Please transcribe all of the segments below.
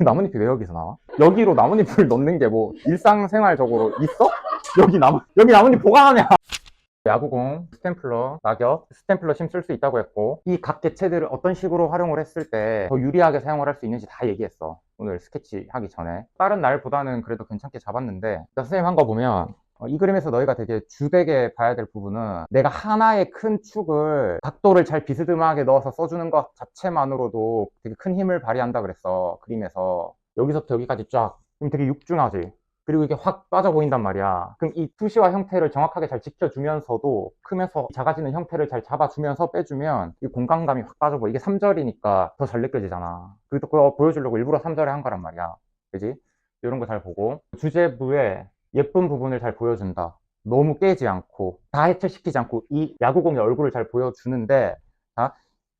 그 나뭇잎이 왜 여기서 나와? 여기로 나뭇잎을 넣는 게 뭐 일상생활적으로 있어? 여기 나무 여기 나뭇잎 보관하냐? 야구공, 스탬플러, 낙엽, 스탬플러 심 쓸 수 있다고 했고 이 각 개체들을 어떤 식으로 활용을 했을 때 더 유리하게 사용을 할 수 있는지 다 얘기했어 오늘 스케치 하기 전에 다른 날보다는 그래도 괜찮게 잡았는데 선생님 한 거 보면 어, 이 그림에서 너희가 되게 주되게 봐야 될 부분은 내가 하나의 큰 축을 각도를 잘 비스듬하게 넣어서 써주는 것 자체만으로도 되게 큰 힘을 발휘한다 그랬어 그림에서. 여기서부터 여기까지 쫙. 그럼 되게 육중하지. 그리고 이게 확 빠져 보인단 말이야. 그럼 이 투시와 형태를 정확하게 잘 지켜주면서도 크면서 작아지는 형태를 잘 잡아주면서 빼주면 이 공간감이 확 빠져 보여. 이게 3절이니까 더 잘 느껴지잖아. 그것도 그거 보여주려고 일부러 3절에 한 거란 말이야. 그지? 이런 거 잘 보고. 주제부에 예쁜 부분을 잘 보여준다. 너무 깨지 않고 다 해체시키지 않고 이 야구공의 얼굴을 잘 보여주는데 자,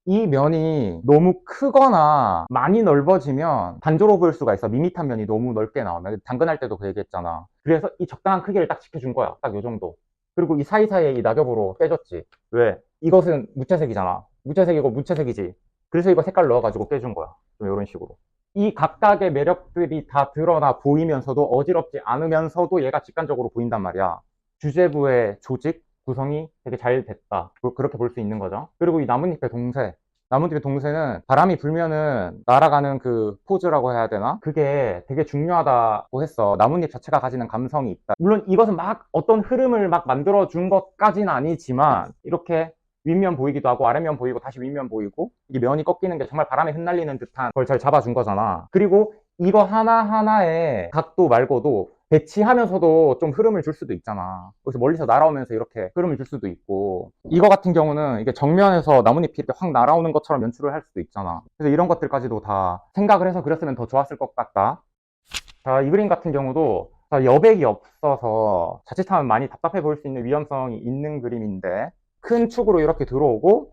이 면이 너무 크거나 많이 넓어지면 단조로워 보일 수가 있어. 밋밋한 면이 너무 넓게 나오면 당근할 때도 그 얘기했잖아. 그래서 이 적당한 크기를 딱 지켜준 거야. 딱 요 정도. 그리고 이 사이사이에 이 낙엽으로 빼줬지. 왜? 이것은 무채색이잖아. 무채색이고 무채색이지. 그래서 이거 색깔 넣어가지고 빼준 거야. 좀 이런 식으로. 이 각각의 매력들이 다 드러나 보이면서도 어지럽지 않으면서도 얘가 직관적으로 보인단 말이야. 주제부의 조직, 구성이 되게 잘 됐다. 그- 그렇게 볼 수 있는 거죠. 그리고 이 나뭇잎의 동세. 나뭇잎의 동세는 바람이 불면은 날아가는 그 포즈라고 해야 되나? 그게 되게 중요하다고 했어. 나뭇잎 자체가 가지는 감성이 있다. 물론 이것은 막 어떤 흐름을 막 만들어준 것까지는 아니지만 이렇게 윗면 보이기도 하고 아랫면 보이고 다시 윗면 보이고 이게 면이 꺾이는 게 정말 바람에 흩날리는 듯한 걸 잘 잡아준 거잖아. 그리고 이거 하나하나의 각도 말고도 배치하면서도 좀 흐름을 줄 수도 있잖아. 그래서 멀리서 날아오면서 이렇게 흐름을 줄 수도 있고 이거 같은 경우는 이게 정면에서 나뭇잎이 이렇게 확 날아오는 것처럼 연출을 할 수도 있잖아. 그래서 이런 것들까지도 다 생각을 해서 그렸으면 더 좋았을 것 같다. 자, 이 그림 같은 경우도 자, 여백이 없어서 자칫하면 많이 답답해 보일 수 있는 위험성이 있는 그림인데 큰 축으로 이렇게 들어오고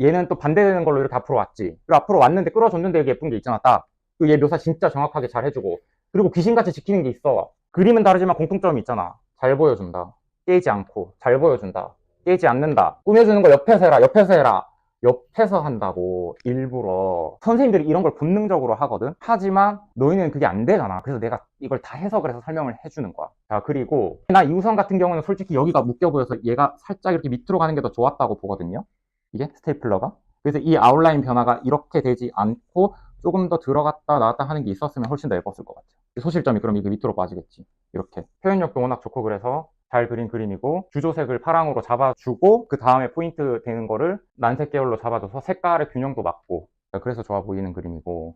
얘는 또 반대되는 걸로 이렇게 앞으로 왔지. 그리고 앞으로 왔는데 끌어줬는데 여기 예쁜 게 있잖아, 딱. 그얘 묘사 진짜 정확하게 잘 해주고. 그리고 귀신같이 지키는 게 있어. 그림은 다르지만 공통점이 있잖아. 잘 보여준다. 깨지 않고. 잘 보여준다. 깨지 않는다. 꾸며주는 거 옆에서 해라, 옆에서 해라. 옆에서 한다고 일부러 선생님들이 이런 걸 본능적으로 하거든? 하지만 너희는 그게 안 되잖아. 그래서 내가 이걸 다 해석을 해서 설명을 해주는 거야. 자 그리고 나 이우선 같은 경우는 솔직히 여기가 묶여 보여서 얘가 살짝 이렇게 밑으로 가는 게 더 좋았다고 보거든요. 이게 스테이플러가? 그래서 이 아웃라인 변화가 이렇게 되지 않고 조금 더 들어갔다 나왔다 하는 게 있었으면 훨씬 더 예뻤을 것 같아요. 소실점이 그럼 이게 밑으로 빠지겠지. 이렇게. 표현력도 워낙 좋고 그래서 잘 그린 그림이고 주조색을 파랑으로 잡아주고 그 다음에 포인트 되는 거를 난색 계열로 잡아줘서 색깔의 균형도 맞고 그래서 좋아 보이는 그림이고.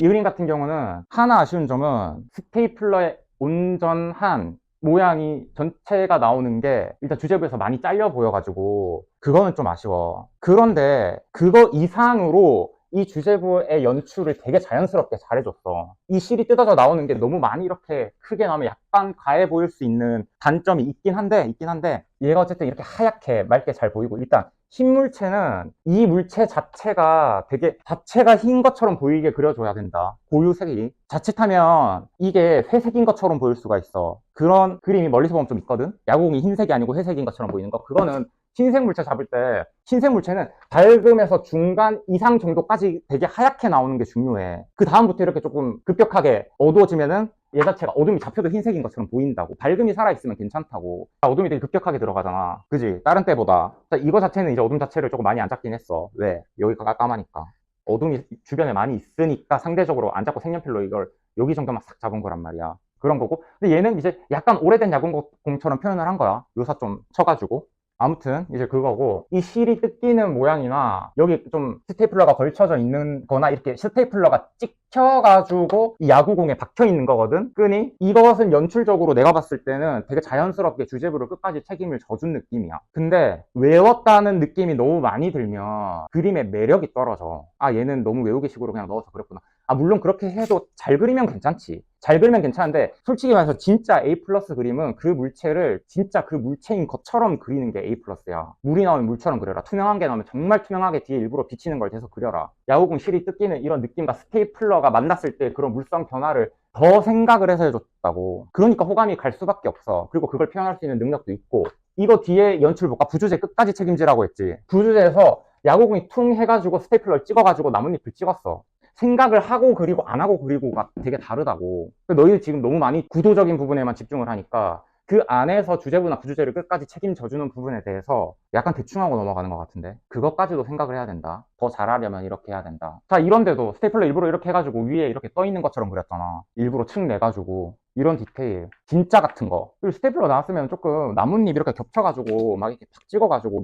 이 그림 같은 경우는 하나 아쉬운 점은 스테이플러의 온전한 모양이 전체가 나오는 게 일단 주제부에서 많이 잘려 보여가지고 그거는 좀 아쉬워. 그런데 그거 이상으로 이 주제부의 연출을 되게 자연스럽게 잘해줬어. 이 실이 뜯어져 나오는 게 너무 많이 이렇게 크게 나오면 약간 과해 보일 수 있는 단점이 있긴 한데, 있긴 한데, 얘가 어쨌든 이렇게 하얗게 맑게 잘 보이고, 일단 흰 물체는 이 물체 자체가 되게 자체가 흰 것처럼 보이게 그려줘야 된다. 고유색이. 자칫하면 이게 회색인 것처럼 보일 수가 있어. 그런 그림이 멀리서 보면 좀 있거든? 야구공이 흰색이 아니고 회색인 것처럼 보이는 거. 그거는 흰색 물체 잡을 때 흰색 물체는 밝음에서 중간 이상 정도까지 되게 하얗게 나오는 게 중요해. 그 다음부터 이렇게 조금 급격하게 어두워지면은 얘 자체가 어둠이 잡혀도 흰색인 것처럼 보인다고. 밝음이 살아있으면 괜찮다고. 어둠이 되게 급격하게 들어가잖아. 그지? 다른 때보다. 자, 이거 자체는 이제 어둠 자체를 조금 많이 안 잡긴 했어. 왜? 여기가 까마니까. 어둠이 주변에 많이 있으니까 상대적으로 안 잡고 색연필로 이걸 여기 정도만 싹 잡은 거란 말이야. 그런 거고. 근데 얘는 이제 약간 오래된 야구공처럼 표현을 한 거야. 묘사 좀 쳐가지고. 아무튼 이제 그거고 이 실이 뜯기는 모양이나 여기 좀 스테이플러가 걸쳐져 있는 거나 이렇게 스테이플러가 찍혀가지고 이 야구공에 박혀 있는 거거든? 끈이? 이것은 연출적으로 내가 봤을 때는 되게 자연스럽게 주제부를 끝까지 책임을 져준 느낌이야. 근데 외웠다는 느낌이 너무 많이 들면 그림의 매력이 떨어져. 아 얘는 너무 외우기식으로 그냥 넣어서 그랬구나 아 물론 그렇게 해도 잘 그리면 괜찮지. 잘 그리면 괜찮은데 솔직히 말해서 진짜 A 플러스 그림은 그 물체를 진짜 그 물체인 것처럼 그리는 게 A 플러스야. 물이 나오면 물처럼 그려라. 투명한 게 나오면 정말 투명하게 뒤에 일부러 비치는 걸 대서 그려라. 야구공 실이 뜯기는 이런 느낌과 스테이플러가 만났을 때 그런 물성 변화를 더 생각을 해서 해줬다고. 그러니까 호감이 갈 수밖에 없어. 그리고 그걸 표현할 수 있는 능력도 있고. 이거 뒤에 연출 볼까? 부주제 끝까지 책임지라고 했지. 부주제에서 야구공이 퉁 해가지고 스테이플러를 찍어가지고 나뭇잎을 찍었어 생각을 하고 그리고 안 하고 그리고가 되게 다르다고. 너희 지금 너무 많이 구도적인 부분에만 집중을 하니까 그 안에서 주제부나 부주제를 끝까지 책임져주는 부분에 대해서 약간 대충하고 넘어가는 것 같은데 그것까지도 생각을 해야 된다. 더 잘하려면 이렇게 해야 된다. 자 이런데도 스테이플러 일부러 이렇게 해가지고 위에 이렇게 떠 있는 것처럼 그렸잖아. 일부러 층 내가지고 이런 디테일 진짜 같은 거 그리고 스테이플러 나왔으면 조금 나뭇잎 이렇게 겹쳐가지고 막 이렇게 팍 찍어가지고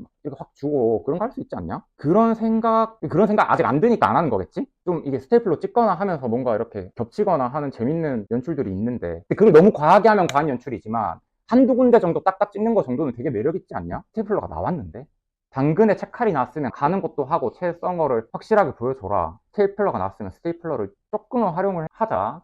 막 이렇게 확 주고 그런 거 할 수 있지 않냐? 그런 생각 그런 생각 아직 안 드니까 안 하는 거겠지? 좀 이게 스테이플러 찍거나 하면서 뭔가 이렇게 겹치거나 하는 재밌는 연출들이 있는데 그걸 너무 과하게 하면 과한 연출이지만 한두 군데 정도 딱딱 찍는 거 정도는 되게 매력 있지 않냐? 스테이플러가 나왔는데 당근에 책칼이 나왔으면 가는 것도 하고 채성어를 확실하게 보여줘라 스테이플러가 나왔으면 스테이플러를 조금은 활용을 하자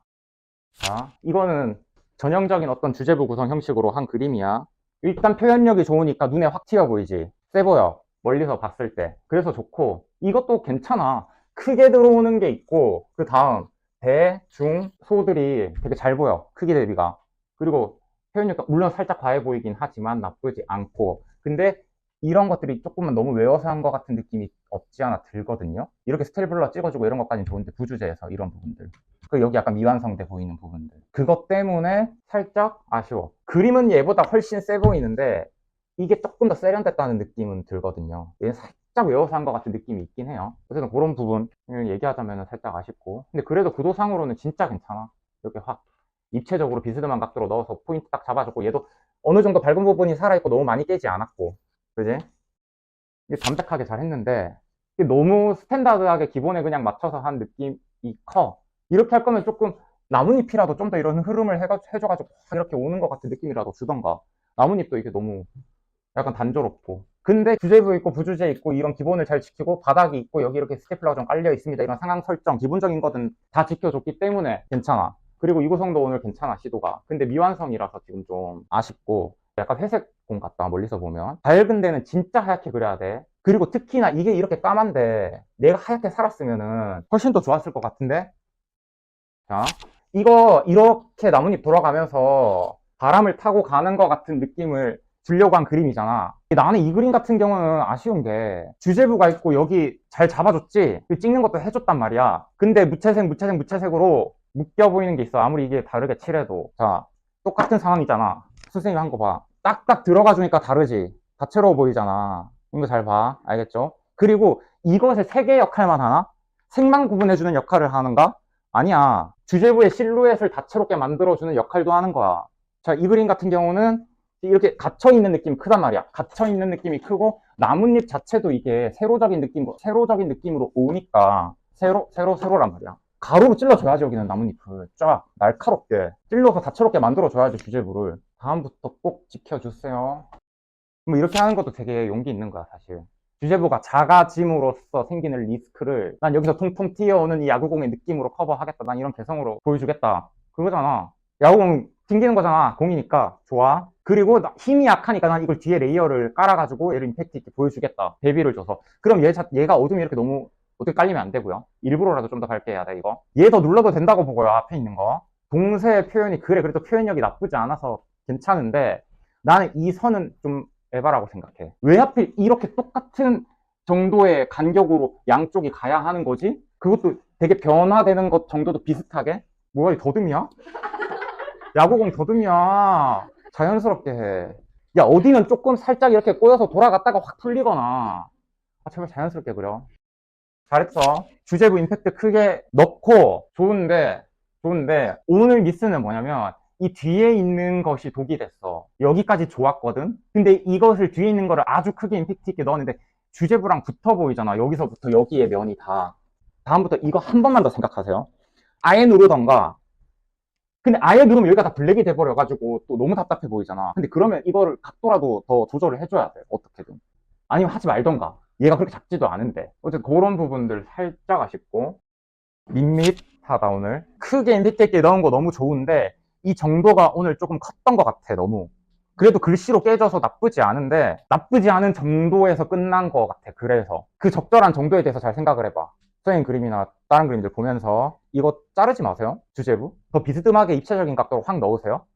자, 이거는 전형적인 어떤 주제부 구성 형식으로 한 그림이야. 일단 표현력이 좋으니까 눈에 확 튀어 보이지. 세 보여. 멀리서 봤을 때. 그래서 좋고, 이것도 괜찮아. 크게 들어오는 게 있고, 그 다음, 대, 중, 소들이 되게 잘 보여. 크기 대비가. 그리고 표현력도 물론 살짝 과해 보이긴 하지만 나쁘지 않고. 근데 이런 것들이 조금만 너무 외워서 한 것 같은 느낌이 없지 않아 들거든요. 이렇게 스테이블러 찍어주고 이런 것까지는 좋은데 부주제에서 이런 부분들. 그 여기 약간 미완성돼 보이는 부분들. 그것 때문에 살짝 아쉬워. 그림은 얘보다 훨씬 세 보이는데 이게 조금 더 세련됐다는 느낌은 들거든요. 얘는 살짝 외워서 한 것 같은 느낌이 있긴 해요. 어쨌든 그런 부분 얘기하자면 살짝 아쉽고. 근데 그래도 구도상으로는 진짜 괜찮아. 이렇게 확 입체적으로 비스듬한 각도로 넣어서 포인트 딱 잡아줬고 얘도 어느 정도 밝은 부분이 살아있고 너무 많이 깨지 않았고. 그지? 이게 담백하게 잘 했는데 이게 너무 스탠다드하게 기본에 그냥 맞춰서 한 느낌이 커. 이렇게 할 거면 조금 나뭇잎이라도 좀 더 이런 흐름을 해가, 해줘가지고 확 이렇게 오는 것 같은 느낌이라도 주던가. 나뭇잎도 이게 너무 약간 단조롭고. 근데 주제부 있고 부주제 있고 이런 기본을 잘 지키고 바닥이 있고 여기 이렇게 스테플러가 좀 깔려 있습니다. 이런 상황 설정, 기본적인 것은 다 지켜줬기 때문에 괜찮아. 그리고 이 구성도 오늘 괜찮아, 시도가. 근데 미완성이라서 지금 좀 아쉽고. 약간 회색 공 같다, 멀리서 보면. 밝은 데는 진짜 하얗게 그려야 돼. 그리고 특히나 이게 이렇게 까만데 내가 하얗게 살았으면은 훨씬 더 좋았을 것 같은데? 자, 이거 이렇게 나뭇잎 돌아가면서 바람을 타고 가는 것 같은 느낌을 주려고 한 그림이잖아. 나는 이 그림 같은 경우는 아쉬운 게 주제부가 있고 여기 잘 잡아줬지? 그 찍는 것도 해줬단 말이야. 근데 무채색, 무채색, 무채색으로 묶여 보이는 게 있어. 아무리 이게 다르게 칠해도. 자, 똑같은 상황이잖아. 선생님 한거 봐. 딱딱 들어가 주니까 다르지. 다채로워 보이잖아. 이거 잘 봐. 알겠죠? 그리고 이것의 세개 역할만 하나? 색만 구분해주는 역할을 하는가? 아니야. 주제부의 실루엣을 다채롭게 만들어주는 역할도 하는 거야. 자, 이 그림 같은 경우는 이렇게 갇혀있는 느낌이 크단 말이야. 갇혀있는 느낌이 크고, 나뭇잎 자체도 이게 세로적인 느낌, 세로적인 느낌으로 오니까, 세로, 세로, 세로란 말이야. 가로로 찔러줘야지, 여기는 나뭇잎을. 쫙, 날카롭게. 찔러서 다채롭게 만들어줘야지, 주제부를. 다음부터 꼭 지켜주세요. 뭐 이렇게 하는 것도 되게 용기 있는 거야, 사실. 주제부가 작아짐으로써 생기는 리스크를 난 여기서 통통 튀어오는 이 야구공의 느낌으로 커버하겠다. 난 이런 개성으로 보여주겠다. 그거잖아. 야구공 튕기는 거잖아. 공이니까. 좋아. 그리고 나- 힘이 약하니까 난 이걸 뒤에 레이어를 깔아가지고 얘를 임팩트 있게 보여주겠다. 대비를 줘서. 그럼 얘, 자- 얘가 어둠이 이렇게 너무 어떻게 깔리면 안 되고요. 일부러라도 좀 더 밝게 해야 돼, 이거. 얘 더 눌러도 된다고 보고요, 앞에 있는 거. 동세 표현이, 그래, 그래도 표현력이 나쁘지 않아서 괜찮은데 나는 이 선은 좀 에바라고 생각해. 왜 하필 이렇게 똑같은 정도의 간격으로 양쪽이 가야 하는 거지? 그것도 되게 변화되는 것 정도도 비슷하게? 뭐야, 이 더듬이야? 야구공 더듬이야. 자연스럽게 해. 야, 어디는 조금 살짝 이렇게 꼬여서 돌아갔다가 확 풀리거나. 아, 제발 자연스럽게 그려. 잘했어. 주제부 임팩트 크게 넣고, 좋은데, 좋은데, 오늘 미스는 뭐냐면, 이 뒤에 있는 것이 독이 됐어. 여기까지 좋았거든? 근데 이것을 뒤에 있는 거를 아주 크게 임팩트 있게 넣었는데, 주제부랑 붙어 보이잖아. 여기서부터 여기에 면이 다. 다음부터 이거 한 번만 더 생각하세요. 아예 누르던가, 근데 아예 누르면 여기가 다 블랙이 돼버려가지고 또 너무 답답해 보이잖아. 근데 그러면 이거를 각도라도 더 조절을 해줘야 돼. 어떻게든. 아니면 하지 말던가. 얘가 그렇게 작지도 않은데. 어쨌든 그런 부분들 살짝 아쉽고. 밋밋하다 오늘. 크게 임팩트 있게 넣은 거 너무 좋은데 이 정도가 오늘 조금 컸던 것 같아 너무. 그래도 글씨로 깨져서 나쁘지 않은데 나쁘지 않은 정도에서 끝난 것 같아. 그래서 그 적절한 정도에 대해서 잘 생각을 해봐. 선생님 그림이나 다른 그림들 보면서 이거 자르지 마세요. 주제부. 더 비스듬하게 입체적인 각도로 확 넣으세요.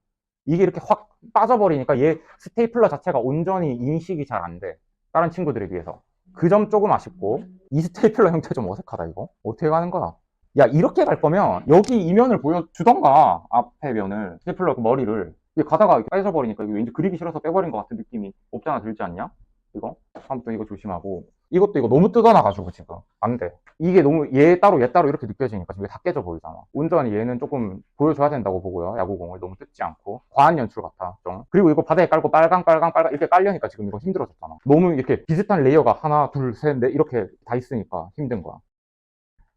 이게 이렇게 확 빠져버리니까 얘 스테이플러 자체가 온전히 인식이 잘 안 돼. 다른 친구들에 비해서. 그 점 조금 아쉽고 이 스테이플러 형태 좀 어색하다 이거 어떻게 가는 거야 야 이렇게 갈 거면 여기 이면을 보여주던가 앞에 면을. 스테이플러 그 머리를. 가다가 빠져버리니까 이거 왠지 그리기 싫어서 빼버린 것 같은 느낌이 없잖아 들지 않냐? 이거? 다음부터 이거 조심하고. 이것도 이거 너무 뜯어놔가지고 지금. 안 돼. 이게 너무 얘 따로 얘 따로 이렇게 느껴지니까 지금 다 깨져 보이잖아. 온전히 얘는 조금 보여줘야 된다고 보고요. 야구공을 너무 뜯지 않고. 과한 연출 같아 좀. 그리고 이거 바닥에 깔고 빨강 빨강 빨강 이렇게 깔려니까 지금 이거 힘들어졌잖아. 너무 이렇게 비슷한 레이어가 하나 둘 셋 넷 이렇게 다 있으니까 힘든 거야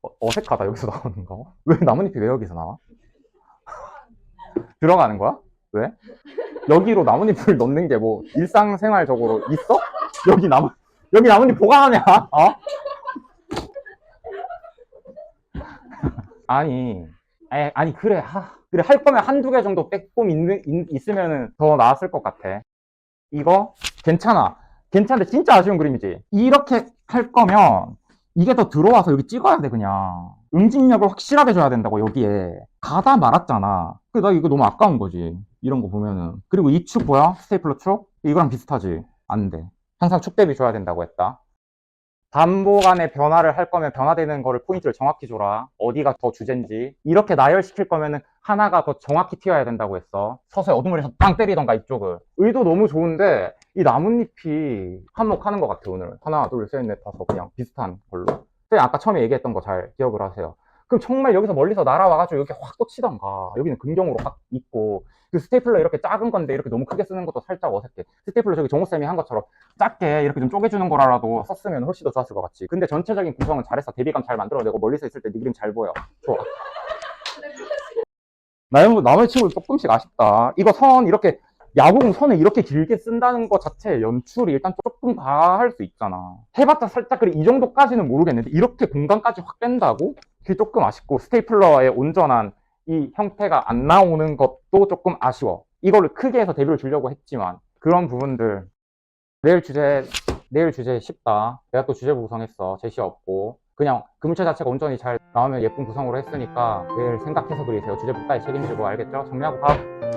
어, 어색하다 여기서 나오는 거 왜 나뭇잎이 왜 여기서 나와? 들어가는 거야? 왜? 여기로 나뭇잎을 넣는 게 뭐 일상생활적으로 있어? 여기 나무 여기 나뭇잎 보관하냐? 어? 아니, 에, 아니 그래, 하, 그래 할 거면 한두 개 정도 빼꼼 있는, 있, 으면 더 나았을 것 같아. 이거 괜찮아. 괜찮은데 진짜 아쉬운 그림이지. 이렇게 할 거면 이게 더 들어와서 여기 찍어야 돼 그냥. 응집력을 확실하게 줘야 된다고 여기에. 가다 말았잖아. 그래 나 이거 너무 아까운 거지. 이런 거 보면은. 그리고 이 축 뭐야? 스테이플러 축? 이거랑 비슷하지? 안 돼. 항상 축 대비 줘야 된다고 했다. 단보간의 변화를 할 거면 변화되는 거를 포인트를 정확히 줘라. 어디가 더 주제인지. 이렇게 나열시킬 거면은 하나가 더 정확히 튀어야 된다고 했어. 서서히 어둠물에서 빵 때리던가 이쪽을. 의도 너무 좋은데 이 나뭇잎이 한몫하는 것 같아 오늘. 하나, 둘, 셋, 넷, 다섯 그냥 비슷한 걸로. 선생님 아까 처음에 얘기했던 거 잘 기억을 하세요. 그럼 정말 여기서 멀리서 날아와가지고 여기 확또 치던가. 여기는 긍정으로 확 있고. 그 스테이플러 이렇게 작은 건데 이렇게 너무 크게 쓰는 것도 살짝 어색해. 스테이플러 저기 정호쌤이 한 것처럼 작게 이렇게 좀 쪼개주는 거라도 썼으면 훨씬 더 좋았을 것 같지. 근데 전체적인 구성은 잘했어. 대비감 잘 만들어내고 멀리서 있을 때 네 그림 잘 보여. 좋아. 나무, 나무의 친구 조금씩 아쉽다. 이거 선 이렇게 야구공 선을 이렇게 길게 쓴다는 것 자체의 연출이 일단 조금 과할 수 있잖아. 해봤자 살짝 그래 이 정도까지는 모르겠는데 이렇게 공간까지 확 뺀다고? 그게 조금 아쉽고 스테이플러의 온전한 이 형태가 안 나오는 것도 조금 아쉬워. 이거를 크게 해서 대비를 주려고 했지만 그런 부분들 내일 주제 내일 주제 쉽다. 내가 또 주제 구성했어. 제시 없고 그냥 그물체 자체가 온전히 잘 나오면 예쁜 구성으로 했으니까 내일 생각해서 그리세요. 주제 북까지 책임지고 알겠죠? 정리하고 밥.